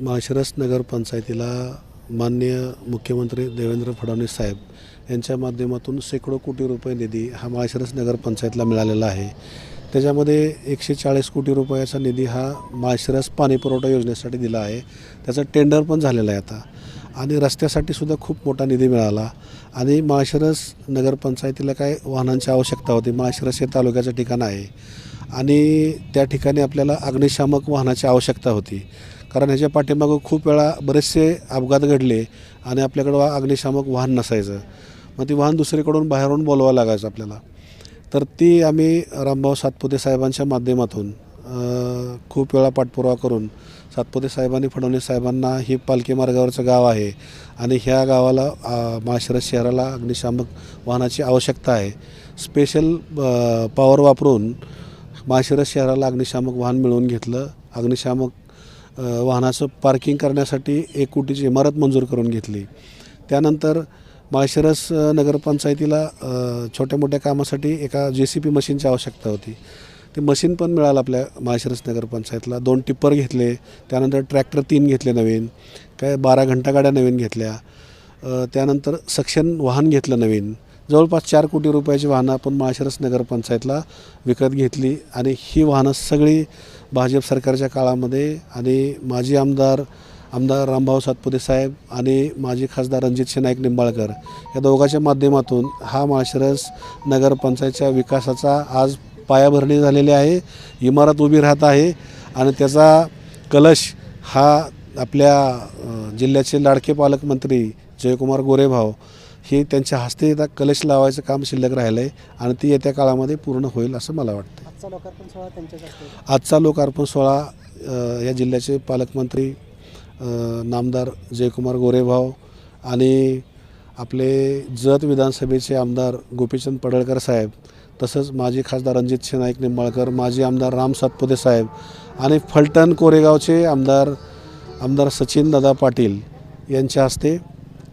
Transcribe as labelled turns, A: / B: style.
A: माळशिरस नगरपंचायतीला माननीय मुख्यमंत्री देवेंद्र फडणवीस साहेब यांच्या माध्यमातून शेकडो कोटी रुपये निधी हा माळशिरस नगरपंचायतला मिळालेला आहे. त्याच्यामध्ये एकशे चाळीस कोटी रुपयाचा निधी हा माळशिरस पाणीपुरवठा योजनेसाठी दिला आहे. त्याचं टेंडर पण झालेलं आहे आता. आणि रस्त्यासाठी सुद्धा खूप मोठा निधी मिळाला. आणि माळशिरस नगरपंचायतीला काय वाहनांची आवश्यकता होती? माळशिरस हे तालुक्याचं ठिकाण आहे. आणि त्या ठिकाणी आपल्याला अग्निशामक वाहनाची आवश्यकता होती. कारण ह्याच्या पाठीमागं खूप वेळा बरेचसे अपघात घडले आणि आपल्याकडं वा- अग्निशामक वाहन नसायचं. मग ती वाहन दुसरीकडून बाहेरून बोलवावं लागायचं आपल्याला. तर ती आम्ही रामभाऊ सातपुते साहेबांच्या माध्यमातून खूप वेळा पाठपुरावा करून सातपुते साहेबांनी फडणवीस साहेबांना ही पालखी मार्गावरचं गाव आहे आणि ह्या गावाला माळशिरस शहराला अग्निशामक वाहनाची आवश्यकता आहे. स्पेशल पॉवर वापरून माळशिरस शहराला अग्निशामक वाहन मिळवून घेतलं. अग्निशामक वाहनाचं पार्किंग करण्यासाठी एक कोटीची इमारत मंजूर करून घेतली. त्यानंतर माळशिरस नगरपंचायतीला छोट्या मोठ्या कामासाठी एका जे सी पी मशीनची आवश्यकता होती. ते मशीन पण मिळालं आपल्या माळशिरस नगरपंचायतला. दोन टिप्पर घेतले त्यानंतर ट्रॅक्टर तीन घेतले नवीन काय बारा घंटा गाड्या नवीन घेतल्या त्यानंतर सक्शन वाहन घेतलं नवीन. जवळपास चार कोटी रुपयाची वाहनं आपण माळशिरस नगरपंचायतला विकत घेतली आणि ही वाहनं सगळी भाजप सरकारच्या काळामध्ये आणि माजी आमदार आमदार रामभाऊ सातपुते साहेब आणि माजी खासदार रणजित नाईक निंबाळकर या दोघांच्या माध्यमातून हा माळशिरस नगरपंचायतच्या विकासाचा आज पायाभरणी झालेली आहे. इमारत उभी राहत आहे आणि त्याचा कलश हा आपल्या जिल्ह्याचे लाडके पालकमंत्री जयकुमार गोरेभाव हे त्यांच्या हस्ते कलश लावायचं काम शिल्लक राहिलं आहे आणि ती येत्या काळामध्ये पूर्ण होईल असं मला वाटतं
B: आजचा लोकार्पण सोहळा त्यांच्याच हस्ते
A: आजचा लोकार्पण सोहळा अ, या जिल्ह्याचे पालकमंत्री नामदार जयकुमार गोरेभाव आणि आपले जत विधानसभेचे आमदार गोपीचंद पडळकर साहेब तसंच माजी खासदार रणजित नाईक निंबाळकर माजी आमदार राम सातपुते साहेब आणि फलटण कोरेगावचे आमदार आमदार सचिन दादा पाटील यांच्या हस्ते